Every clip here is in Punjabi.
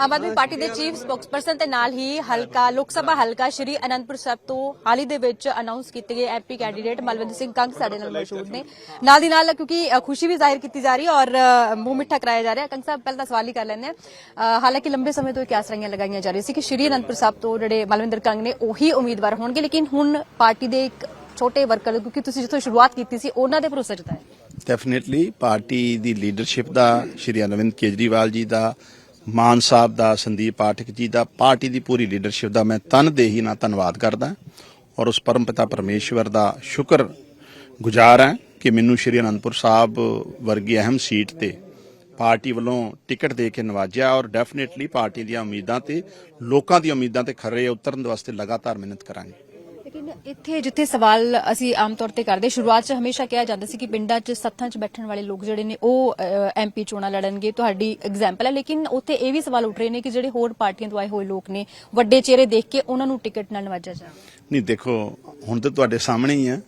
ਆਮ ਆਦਮੀ ਪਾਰਟੀ ਦੇ ਚੀਫ ਸਪੋਕਸਪਰਸਨ ਤੇ ਨਾਲ ਹੀ ਹਲਕਾ, ਲੋਕ ਸਭਾ ਹਲਕਾ ਸ਼੍ਰੀ ਅਨੰਦਪੁਰ ਸਾਹਿਬ ਤੋਂ ਹਾਲ ਹੀ ਦੇ ਵਿੱਚ ਅਨਾਉਂਸ ਕੀਤੇ ਗਏ ਐਮਪੀ ਕੈਂਡੀਡੇਟ ਮਲਵਿੰਦਰ ਸਿੰਘ ਕੰਗ ਸਾਡੇ ਨਾਲ ਮੌਜੂਦ ਨੇ। ਨਾਲ ਦੀ ਨਾਲ ਕਿਉਂਕਿ ਖੁਸ਼ੀ ਵੀ ਜ਼ਾਹਿਰ ਕੀਤੀ ਜਾ ਰਹੀ ਹੈ ਔਰ ਮੂੰਹ ਮਿੱਠਾ ਕਰਾਇਆ ਜਾ ਰਿਹਾ ਕੰਗ ਸਾਹਿਬ, ਪਹਿਲਾਂ ਤਾਂ ਸਵਾਲ ਹੀ ਕਰ ਲੈਂਦੇ ਹਾਂ। ਹਾਲਾਂਕਿ ਲੰਬੇ ਸਮੇਂ ਤੋਂ ਇਹ ਆਸਰਾਈਆਂ ਲਗਾਈਆਂ ਜਾ ਰਹੀਆਂ ਸੀ ਕਿ ਸ਼੍ਰੀ ਅਨੰਦਪੁਰ ਸਾਹਿਬ ਤੋਂ ਜਿਹੜੇ ਮਲਵਿੰਦਰ ਕੰਗ ਨੇ ਉਹੀ ਉਮੀਦਵਾਰ ਹੋਣਗੇ। ਲੇਕਿਨ ਹੁਣ ਪਾਰਟੀ ਦੇ ਇੱਕ ਛੋਟੇ ਵਰਕਰ, ਕਿਉਂਕਿ ਤੁਸੀਂ ਜਿੱਥੋਂ ਸ਼ੁਰੂਆਤ ਕੀਤੀ ਸੀ, ਉਹਨਾਂ ਦੇ ਭਰੋਸਾ ਜਤਾਇਆ ਡੈਫੀਨਿਟਲੀ ਪਾਰਟੀ ਦੀ ਲੀਡਰਸ਼ਿਪ ਦਾ, ਸ਼੍ਰੀ ਅਰਵਿੰਦ ਕੇਜਰੀਵਾਲ ਜੀ ਦਾ ਮਾਨ ਸਾਹਿਬ ਦਾ, ਸੰਦੀਪ ਪਾਠਕ ਜੀ ਦਾ, ਪਾਰਟੀ ਦੀ ਪੂਰੀ ਲੀਡਰਸ਼ਿਪ ਦਾ ਮੈਂ ਤਨਦੇਹੀ ਨਾਲ ਧੰਨਵਾਦ ਕਰਦਾ ਔਰ ਉਸ ਪਰਮ ਪਿਤਾ ਪਰਮੇਸ਼ਵਰ ਦਾ ਸ਼ੁਕਰ ਗੁਜ਼ਾਰ ਹਾਂ ਕਿ ਮੈਨੂੰ ਸ਼੍ਰੀ ਅਨੰਦਪੁਰ ਸਾਹਿਬ ਵਰਗੀ ਅਹਿਮ ਸੀਟ ਤੇ ਪਾਰਟੀ ਵੱਲੋਂ ਟਿਕਟ ਦੇ ਕੇ ਨਵਾਜਿਆ ਔਰ ਡੈਫੀਨਿਟਲੀ ਪਾਰਟੀ ਦੀਆਂ ਉਮੀਦਾਂ ਤੇ, ਲੋਕਾਂ ਦੀਆਂ ਉਮੀਦਾਂ ਤੇ ਖਰੇ ਉਤਰਨ ਵਾਸਤੇ ਲਗਾਤਾਰ ਮਿਹਨਤ ਕਰਾਂਗੇ। ਲੇਕਿਨ ਇੱਥੇ ਜਿੱਥੇ ਸਵਾਲ ਅਸੀਂ ਆਮ ਤੌਰ ਤੇ ਕਰਦੇ, ਸ਼ੁਰੂਆਤ 'ਚ ਹਮੇਸ਼ਾ ਕਿਹਾ ਜਾਂਦਾ ਸੀ ਕਿ ਪਿੰਡਾਂ 'ਚ ਸੱਥਾਂ 'ਚ ਬੈਠਣ ਵਾਲੇ ਲੋਕ ਜਿਹੜੇ ਨੇ ਉਹ ਐਮਪੀ ਚੋਣਾਂ ਲੜਨਗੇ। ਤੁਹਾਡੀ ਐਗਜ਼ਾਮਪਲ ਹੈ, ਲੇਕਿਨ ਉੱਥੇ ਇਹ ਵੀ ਸਵਾਲ ਉੱਠ ਰਹੇ ਨੇ ਕਿ ਜਿਹੜੇ ਹੋਰ ਪਾਰਟੀਆਂ ਤੋਂ ਆਏ ਹੋਏ ਲੋਕ ਨੇ, ਵੱਡੇ ਚਿਹਰੇ ਦੇਖ ਕੇ ਉਹਨਾਂ ਨੂੰ ਟਿਕਟ ਨਾਲ ਨਵਾਜਿਆ ਜਾਵੇ। ਨਹੀਂ, ਦੇਖੋ, ਹੁਣ ਤਾਂ ਤੁਹਾਡੇ ਸਾਹਮਣੇ ਹੀ ਹੈ।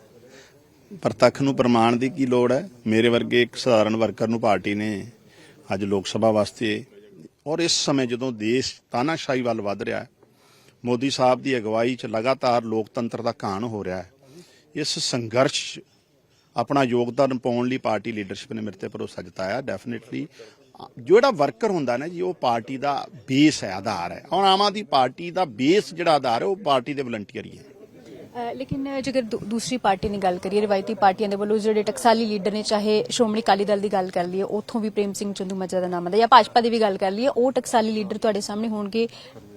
ਪ੍ਰਤੱਖ ਨੂੰ ਪ੍ਰਮਾਣ ਦੀ ਕੀ ਲੋੜ ਹੈ? ਮੇਰੇ ਵਰਗੇ ਇੱਕ ਸਧਾਰਨ ਵਰਕਰ ਨੂੰ ਪਾਰਟੀ ਨੇ ਅੱਜ ਲੋਕ ਸਭਾ ਵਾਸਤੇ ਔਰ ਇਸ ਸਮੇਂ ਜਦੋਂ ਦੇਸ਼ ਤਾਨਾਸ਼ਾਹੀ ਵੱਲ ਵੱਧ ਰਿਹਾ ਹੈ ਮੋਦੀ ਸਾਹਿਬ ਦੀ ਅਗਵਾਈ 'ਚ ਲਗਾਤਾਰ ਲੋਕਤੰਤਰ ਦਾ ਘਾਣ ਹੋ ਰਿਹਾ ਹੈ। ਇਸ ਸੰਘਰਸ਼ 'ਚ ਆਪਣਾ ਯੋਗਦਾਨ ਪਾਉਣ ਲਈ ਪਾਰਟੀ ਲੀਡਰਸ਼ਿਪ ਨੇ ਮੇਰੇ ਤੇ ਭਰੋਸਾ ਜਤਾਇਆ ਡੈਫੀਨਿਟਲੀ ਜਿਹੜਾ ਵਰਕਰ ਹੁੰਦਾ ਨਾ ਜੀ, ਉਹ ਪਾਰਟੀ ਦਾ ਬੇਸ ਹੈ, ਆਧਾਰ ਹੈ। ਔਰ ਆਮ ਆਦਮੀ ਪਾਰਟੀ ਦਾ ਬੇਸ ਜਿਹੜਾ ਆਧਾਰ ਹੈ, ਉਹ ਪਾਰਟੀ ਦੇ ਵਲੰਟੀਅਰ ਹੀ ਹੈ। ਲੇਕਿਨ ਜੇਕਰ ਦੂਸਰੀ ਪਾਰਟੀ ਦੀ ਗੱਲ ਕਰੀਏ, ਰਵਾਇਤੀ ਪਾਰਟੀਆਂ ਦੇ ਵੱਲੋਂ ਜਿਹੜੇ ਟਕਸਾਲੀ ਲੀਡਰ ਨੇ, ਚਾਹੇ ਸ਼੍ਰੋਮਣੀ ਅਕਾਲੀ ਦਲ ਦੀ ਗੱਲ ਕਰ ਲਈਏ, ਉੱਥੋਂ ਵੀ ਪ੍ਰੇਮ ਸਿੰਘ ਚੰਦੂ ਮੱਜਾ ਦਾ ਨਾਮ ਆਉਂਦਾ, ਜਾਂ ਭਾਜਪਾ ਦੀ ਵੀ ਗੱਲ ਕਰ ਲਈਏ, ਉਹ ਟਕਸਾਲੀ ਲੀਡਰ ਤੁਹਾਡੇ ਸਾਹਮਣੇ ਹੋਣਗੇ,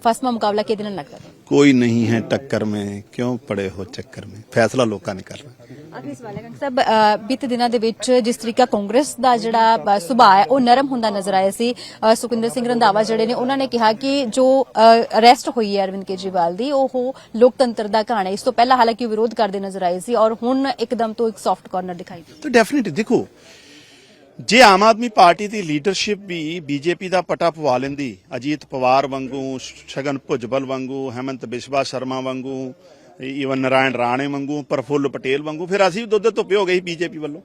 ਫਸਮਾ ਮੁਕਾਬਲਾ ਕਿਹਦੇ ਨਾਲ ਲੱਗਦਾ? कोई नहीं है टक्कर में क्यों पड़े हो चक्कर में फैसला लोका ने करना ਆਖਰੀ ਸਵਾਲ ਹੈ ਕੰਗ ਸਾਹਿਬ ਅ, ਬੀਤੇ ਦਿਨਾਂ ਦੇ ਵਿੱਚ ਜਿਸ ਤਰੀਕਾ ਕਾਂਗਰਸ ਦਾ ਜਿਹੜਾ ਅ, ਸੁਭਾਅ ਹੈ ਉਹ ਨਰਮ ਹੁੰਦਾ ਨਜ਼ਰ ਆਇਆ ਸੀ ਅ, ਸੁਖਿੰਦਰ ਸਿੰਘ ਰੰਧਾਵਾ ਜਿਹੜੇ ਨੇ ਉਹਨਾਂ ਨੇ ਕਿਹਾ ਕਿ ਜੋ ਅਰੈਸਟ ਹੋਈ ਹੈ ਅਰਵਿੰਦ ਕੇਜਰੀਵਾਲ ਦੀ ਉਹ ਲੋਕਤੰਤਰ ਦਾ ਕਹਾਣੀ ਹੈ ਇਸ ਤੋਂ ਪਹਿਲਾਂ ਹਾਲਾਂਕਿ ਉਹ ਵਿਰੋਧ ਕਰਦੇ ਨਜ਼ਰ ਆਏ ਸੀ ਔਰ ਹੁਣ ਇੱਕਦਮ ਤੋਂ ਇੱਕ ਸੌਫਟ ਕਾਰਨਰ ਦਿਖਾਈ ਦੇ तो डेफिनेटली ਦੇਖੋ ਜੇ ਆਮ ਆਦਮੀ ਪਾਰਟੀ ਦੀ ਲੀਡਰਸ਼ਿਪ ਵੀ ਬੀਜੇਪੀ ਦਾ ਪਟਾ ਪਵਾ ਲੈਂਦੀ, ਅਜੀਤ ਪਵਾਰ ਵਾਂਗੂ ਸ਼ਗਨ ਭੁਜਬਲ ਵਾਂਗੂ, ਹੈਮੰਤ ਬਿਸਵਾ ਸ਼ਰਮਾ ਵਾਂਗੂ ਈਵਨ ਨਾਰਾਇਣ ਰਾਣੇ ਵਾਂਗੂ, ਪ੍ਰਫੁੱਲ ਪਟੇਲ ਵਾਂਗੂ, ਫਿਰ ਅਸੀਂ ਵੀ ਦੁੱਧ ਧੁੱਪੇ ਹੋ ਗਏ ਸੀ ਬੀਜੇਪੀ ਵੱਲੋਂ।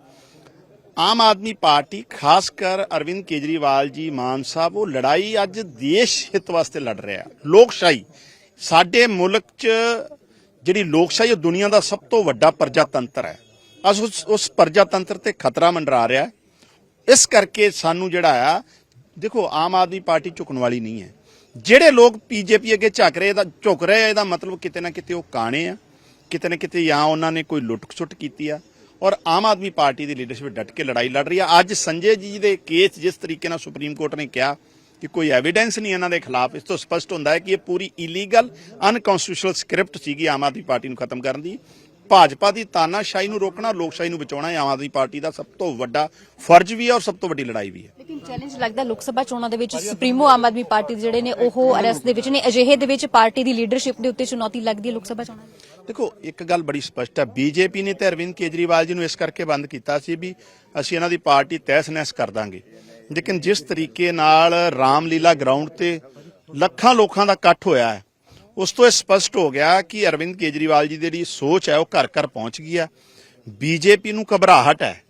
ਆਮ ਆਦਮੀ ਪਾਰਟੀ, ਖਾਸ ਕਰ ਅਰਵਿੰਦ ਕੇਜਰੀਵਾਲ ਜੀ, ਮਾਨ ਸਾਹਿਬ, ਉਹ ਲੜਾਈ ਅੱਜ ਦੇਸ਼ ਹਿੱਤ ਵਾਸਤੇ ਲੜ ਰਿਹਾ। ਲੋਕਸ਼ਾਹੀ, ਸਾਡੇ ਮੁਲਕ 'ਚ ਜਿਹੜੀ ਲੋਕਸ਼ਾਹੀ, ਉਹ ਦੁਨੀਆ ਦਾ ਸਭ ਤੋਂ ਵੱਡਾ ਪ੍ਰਜਾਤੰਤਰ ਹੈ। ਅਸ ਉਸ ਉਸ ਪ੍ਰਜਾਤੰਤਰ ਤੇ ਖਤਰਾ ਮੰਡਰਾ ਰਿਹਾ ਹੈ। ਇਸ ਕਰਕੇ ਸਾਨੂੰ ਜਿਹੜਾ ਆ, ਦੇਖੋ, ਆਮ ਆਦਮੀ ਪਾਰਟੀ ਝੁਕਣ ਵਾਲੀ ਨਹੀਂ ਹੈ। ਜਿਹੜੇ ਲੋਕ ਬੀਜੇਪੀ ਅੱਗੇ ਝੁਕ ਰਹੇ ਦਾ ਝੁਕ ਰਹੇ ਆ, ਇਹਦਾ ਮਤਲਬ ਕਿਤੇ ਨਾ ਕਿਤੇ ਉਹ ਕਾਣੇ ਆ। ਕਿਤੇ ਨਾ ਕਿਤੇ ਜਾਂ ਉਹਨਾਂ ਨੇ ਕੋਈ ਲੁੱਟ-ਖਸੁੱਟ ਕੀਤੀ ਆ। ਔਰ ਆਮ ਆਦਮੀ ਪਾਰਟੀ ਦੀ ਲੀਡਰਸ਼ਿਪ ਡਟ ਕੇ ਲੜਾਈ ਲੜ ਰਹੀ ਆ। ਅੱਜ ਸੰਜੇ ਜੀ ਦੇ ਕੇਸ ਜਿਸ ਤਰੀਕੇ ਨਾਲ ਸੁਪਰੀਮ ਕੋਰਟ ਨੇ ਕਿਹਾ ਕਿ ਕੋਈ ਐਵੀਡੈਂਸ ਨਹੀਂ ਇਹਨਾਂ ਦੇ ਖਿਲਾਫ, ਇਸ ਤੋਂ ਸਪਸ਼ਟ ਹੁੰਦਾ ਹੈ ਕਿ ਇਹ ਪੂਰੀ ਇਲੀਗਲ ਅਨਕਨਸਟੀਟਿਊਸ਼ਨਲ ਸਕ੍ਰਿਪਟ ਸੀਗੀ ਆਮ ਆਦਮੀ ਪਾਰਟੀ ਨੂੰ ਖਤਮ ਕਰਨ ਦੀ। ਭਾਜਪਾ ਦੀ ਤਾਨਾਸ਼ਾਹੀ ਨੂੰ ਰੋਕਣਾ ਲੋਕਸ਼ਾਹੀ ਨੂੰ ਬਚਾਉਣਾ ਆਮ ਆਦਮੀ ਪਾਰਟੀ ਦਾ ਸਭ ਤੋਂ ਵੱਡਾ ਫਰਜ਼ ਵੀ ਹੈ ਔਰ ਸਭ ਤੋਂ ਵੱਡੀ ਲੜਾਈ ਵੀ ਹੈ। ਲੇਕਿਨ ਚੈਲੰਜ ਲੱਗਦਾ ਲੋਕ ਸਭਾ ਚੋਣਾਂ ਦੇ ਵਿੱਚ ਸੁਪਰੀਮੋ ਆਮ ਆਦਮੀ ਪਾਰਟੀ ਦੇ ਜਿਹੜੇ ਨੇ ਉਹ ਅਰੈਸਟ ਦੇ ਵਿੱਚ ਨੇ ਅਜਿਹੇ ਦੇ ਵਿੱਚ ਪਾਰਟੀ ਦੀ ਲੀਡਰਸ਼ਿਪ ਦੇ ਉੱਤੇ ਚੁਣੌਤੀ ਲੱਗਦੀ ਹੈ ਲੋਕ ਸਭਾ ਚੋਣਾਂ ਦੇਖੋ ਇੱਕ ਗੱਲ ਬੜੀ ਸਪਸ਼ਟ ਹੈ। ਬੀਜੇਪੀ ਨੇ ਤੇ ਅਰਵਿੰਦ ਕੇਜਰੀਵਾਲ ਜੀ ਨੂੰ ਇਸ ਕਰਕੇ ਬੰਦ ਕੀਤਾ ਸੀ ਵੀ ਅਸੀਂ ਇਹਨਾਂ ਦੀ ਪਾਰਟੀ ਤਹਿਸ-ਨਹਿਸ ਕਰ ਦਾਂਗੇ। ਲੇਕਿਨ ਜਿਸ ਤਰੀਕੇ ਨਾਲ ਰਾਮਲੀਲਾ ਗਰਾਊਂਡ ਤੇ ਲੱਖਾਂ ਲੋਕਾਂ ਦਾ ਇਕੱਠ ਹੋਇਆ ਹੈ ਉਸ ਤੋਂ ਇਹ ਸਪਸ਼ਟ ਹੋ ਗਿਆ ਕਿ ਅਰਵਿੰਦ ਕੇਜਰੀਵਾਲ ਜੀ ਦੀ ਜਿਹੜੀ ਸੋਚ ਹੈ, ਉਹ ਘਰ ਘਰ ਪਹੁੰਚ ਗਈ ਹੈ। ਬੀਜੇਪੀ ਨੂੰ ਘਬਰਾਹਟ ਹੈ।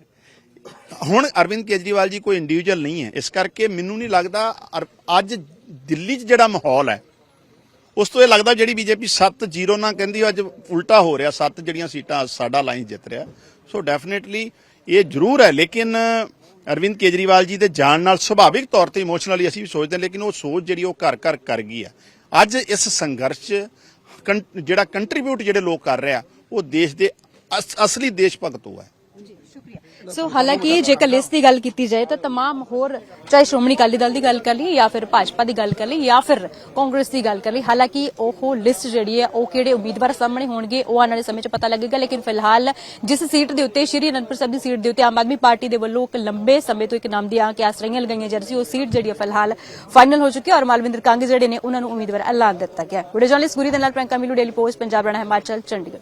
ਹੁਣ ਅਰਵਿੰਦ ਕੇਜਰੀਵਾਲ ਜੀ ਕੋਈ ਇੰਡੀਵਿਜੂਅਲ ਨਹੀਂ ਹੈ। ਇਸ ਕਰਕੇ ਮੈਨੂੰ ਨਹੀਂ ਲੱਗਦਾ ਅੱਜ ਦਿੱਲੀ 'ਚ ਜਿਹੜਾ ਮਾਹੌਲ ਹੈ, ਉਸ ਤੋਂ ਇਹ ਲੱਗਦਾ ਜਿਹੜੀ ਬੀਜੇਪੀ 7-0 ਨਾਲ ਕਹਿੰਦੀ ਅੱਜ ਉਲਟਾ ਹੋ ਰਿਹਾ, ਸੱਤ ਜਿਹੜੀਆਂ ਸੀਟਾਂ ਸਾਡਾ ਲਾਈਨ ਜਿੱਤ ਰਿਹਾ। ਸੋ ਡੈਫੀਨਿਟਲੀ ਇਹ ਜ਼ਰੂਰ ਹੈ, ਲੇਕਿਨ ਅਰਵਿੰਦ ਕੇਜਰੀਵਾਲ ਜੀ ਦੇ ਜਾਣ ਨਾਲ ਸੁਭਾਵਿਕ ਤੌਰ ਤੇ ਇਮੋਸ਼ਨਲੀ ਅਸੀਂ ਵੀ ਸੋਚਦੇ ਹਾਂ, ਲੇਕਿਨ ਉਹ ਸੋਚ ਜਿਹੜੀ ਉਹ ਘਰ ਘਰ ਕਰ ਗਈ ਆ ਅੱਜ ਇਸ ਸੰਘਰਸ਼ 'ਚ ਕੰ- ਜਿਹੜਾ ਕੰਟਰੀਬਿਊਟ ਜਿਹੜੇ ਲੋਕ ਕਰ ਰਿਹਾ ਉਹ ਦੇਸ਼ ਦੇ ਅਸ- ਅਸਲੀ ਦੇਸ਼ ਭਗਤ ਉਹ ਹੈ ਸੋ ਹਾਲਾਂਕਿ ਜੇਕਰ ਲਿਸਟ ਦੀ ਗੱਲ ਕੀਤੀ ਜਾਏ ਤਾਂ तमाम ਹੋਰ ਚਾਹੇ ਸ਼੍ਰੋਮਣੀ ਅਕਾਲੀ ਦਲ ਦੀ ਗੱਲ ਕਰ ਲਈ ਜਾਂ ਫਿਰ ਭਾਜਪਾ ਦੀ ਗੱਲ ਕਰ ਲਈ ਜਾਂ ਫਿਰ ਕਾਂਗਰਸ ਦੀ ਗੱਲ ਕਰ ਲਈ ਹਾਲਾਂਕਿ ਉਹ ਲਿਸਟ ਜਿਹੜੀ ਹੈ ਉਹ ਕਿਹੜੇ ਉਮੀਦਵਾਰ ਸਾਹਮਣੇ ਹੋਣਗੇ ਉਹ ਆਉਣ ਵਾਲੇ ਸਮੇਂ 'ਚ ਪਤਾ ਲੱਗੇਗਾ ਲੇਕਿਨ ਫਿਲਹਾਲ ਜਿਸ ਸੀਟ ਦੇ ਉੱਤੇ ਸ਼੍ਰੀ ਅਨੰਦਪੁਰ ਸਾਹਿਬ ਦੀ ਸੀਟ ਦੇ ਉੱਤੇ ਆਮ ਆਦਮੀ ਪਾਰਟੀ ਦੇ ਵੱਲੋਂ ਇੱਕ ਲੰਬੇ ਸਮੇਂ ਤੋਂ ਇੱਕ ਨਾਮ ਦੀਆਂ ਕਿ ਆਸਰਾਈਆਂ ਲਗਾਈਆਂ ਜਾ ਰਹੀ ਸੀ ਉਹ ਸੀਟ ਜਿਹੜੀ ਹੈ ਫਿਲਹਾਲ ਫਾਈਨਲ ਹੋ ਚੁੱਕੀ ਹੈ ਔਰ ਮਾਲਵਿੰਦਰ ਕਾਂਗੇ ਜਿਹੜੇ ਨੇ ਉਹਨਾਂ ਨੂੰ ਉਮੀਦਵਾਰ ਐਲਾਨ ਦਿੱਤਾ ਗਿਆ ਵੀਡੀਓ ਜਰਨਲਿਸਟ ਗੁਰੀ ਦੇ ਨਾਲ ਪ੍ਰਿੰਕਾ ਮਿਲੂ ਡੇਲੀ ਪੋਸਟ ਪੰਜਾਬ ਰਣਾ ਹਿਮਾਚਲ ਚੰਡੀਗੜ੍ਹ